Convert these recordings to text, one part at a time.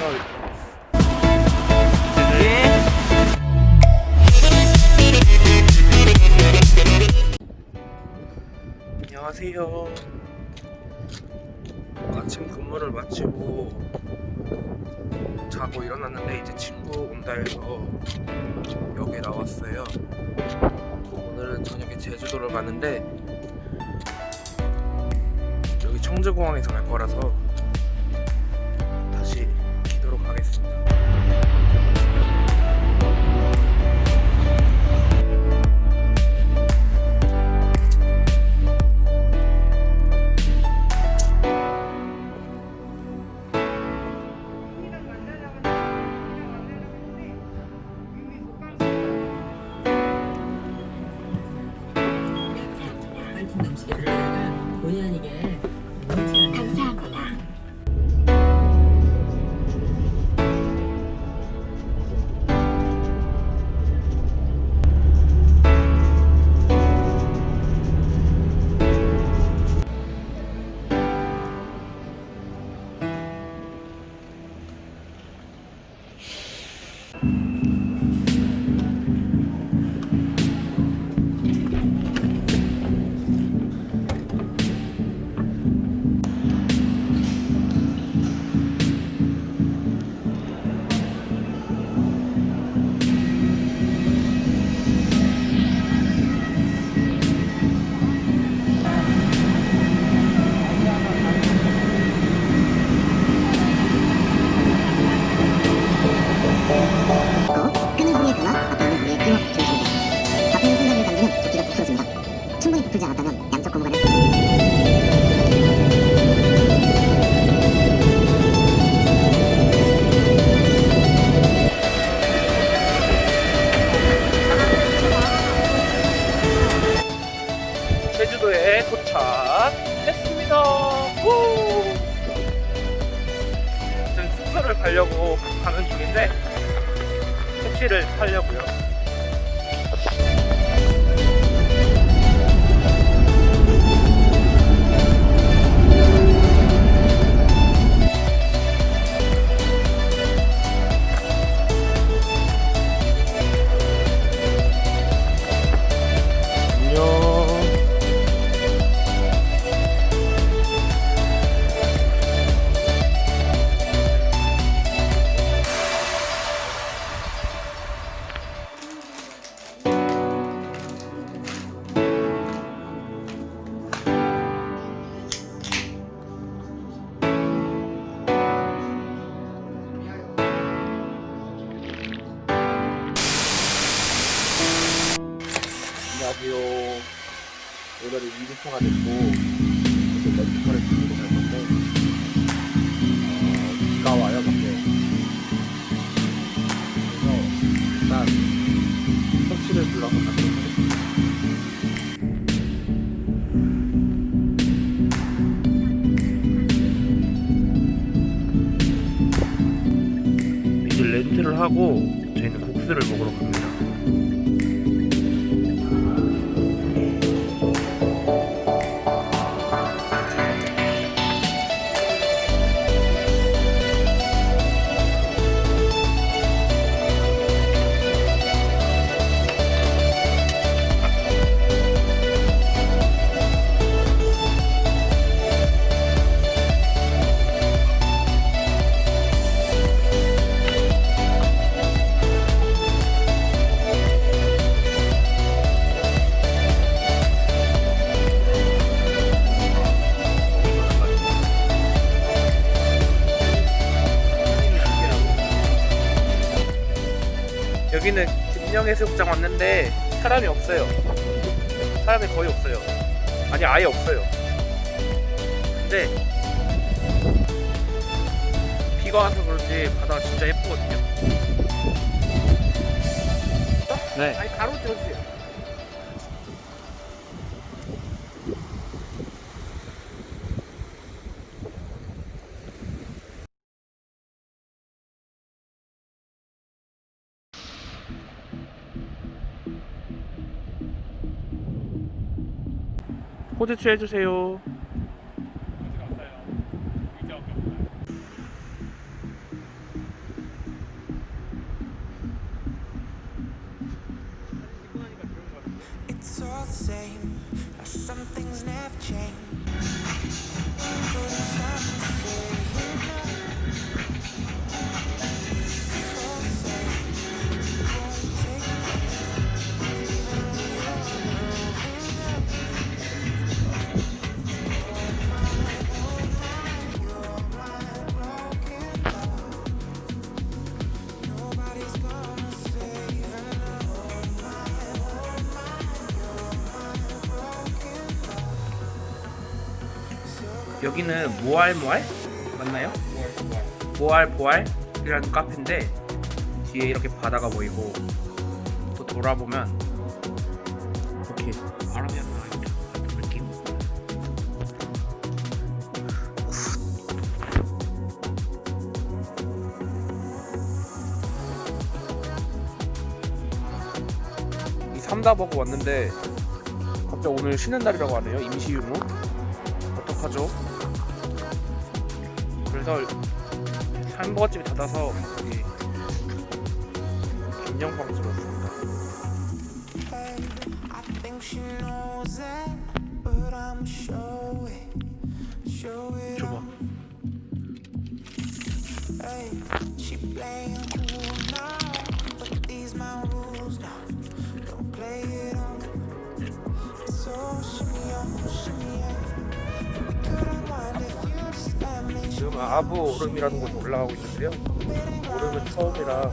예. 안녕하세요. 아침 근무를 마치고 자고 일어났는데 이제 친구 온다 해서 역에 나왔어요. 오늘은 저녁에 제주도를 가는데 여기 청주공항에서 갈 거라서 충분히 부풀지 않았다면 양쪽 고무관을 제주도에 도착했습니다. 후! 지금 숙소를 가려고 가는 중인데 택시를 타려고요. 안녕하세요. 오늘은 이주차가 됐고 이제 렌트카를 빌리고 갈 건데 어, 비가 와요 밖에. 그래서 일단 택시를 불러서 가도록 하겠습니다. 이제 렌트를 하고 저희는 국수를 먹으러 갑니다. 여기는 김영해수욕장 왔는데 사람이 없어요. 사람이 거의 없어요. 아니 아예 없어요. 근데 비가 와서 그런지 바다가 진짜 예쁘거든요. 네. 아니 가로 들어주세요. 콘텐츠 해주세요. It's all the same. Some things never change. 여기는 모알모알 맞나요? 모알 보알이라는 카페인데 뒤에 이렇게 바다가 보이고 또 돌아보면 이렇게 아라비안 나이트 같은 느낌. 이 삼다버거 왔는데 갑자기 오늘 쉬는 날이라고 하네요 임시 유무 어떡하죠? 그래서 햄버거집이 닫아서 여기 김영빵집 왔습니다 I think she knows that, but 지금 아부 오름이라는 곳에 올라가고 있는데요. 오름은 처음이라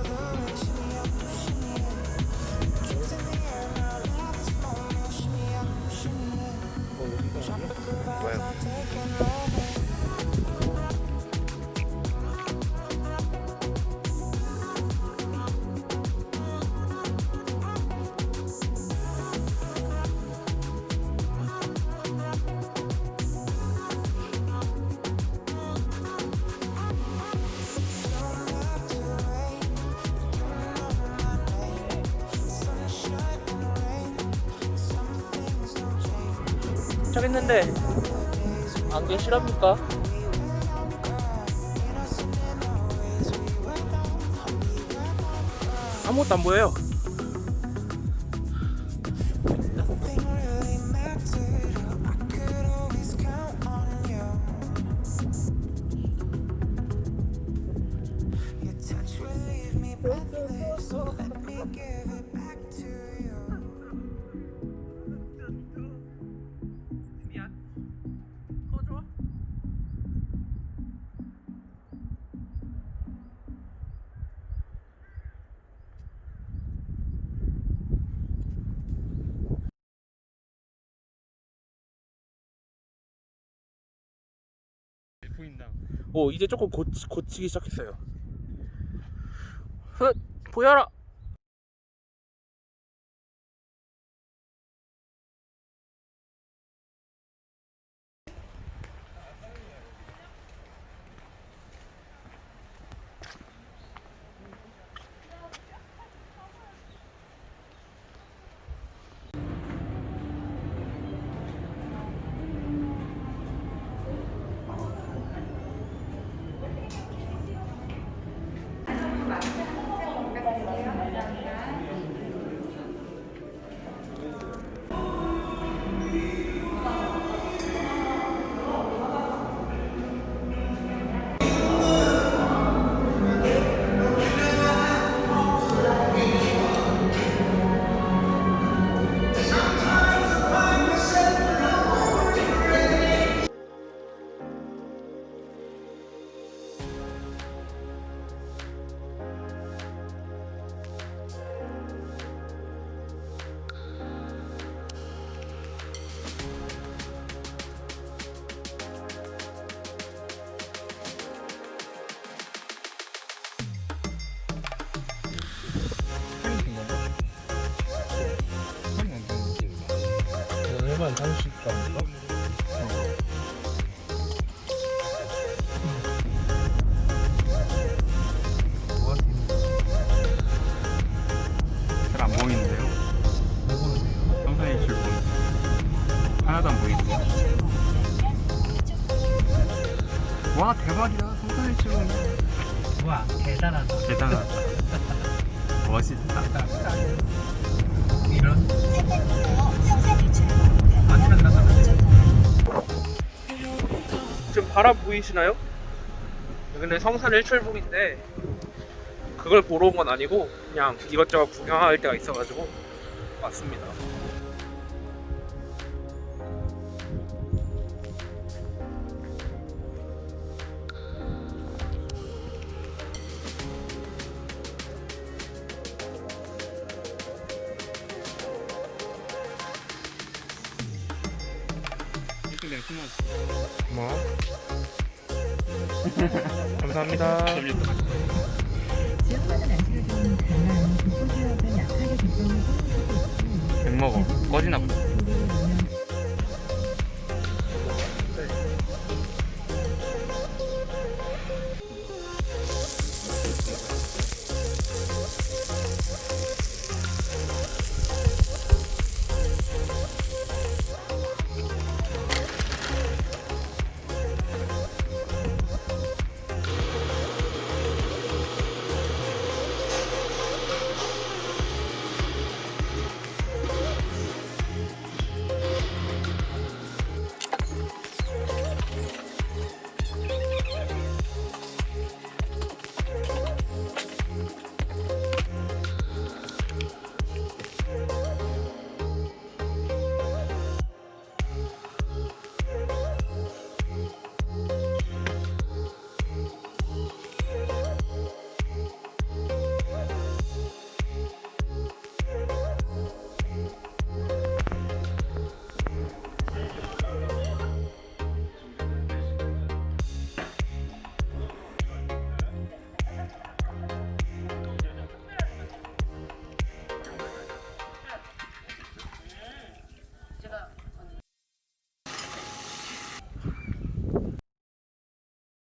도착했는데 안개 실합니까? 아무것도 안 보여요. 오 이제 조금 고치, 고치기 시작했어요. 헛 보여라. 잘 안 보이는데요? 보이는데. 하나도 안 보이는데요? 와 대박이다. 성산일 출근 와 대단하다. 대단하다. 멋있다. 이런 바람 보이시나요? 여기는 성산 일출봉인데 그걸 보러 온 건 아니고 그냥 이것저것 구경할 데가 있어가지고 왔습니다. 있고 백 먹어. 꺼지나 보다.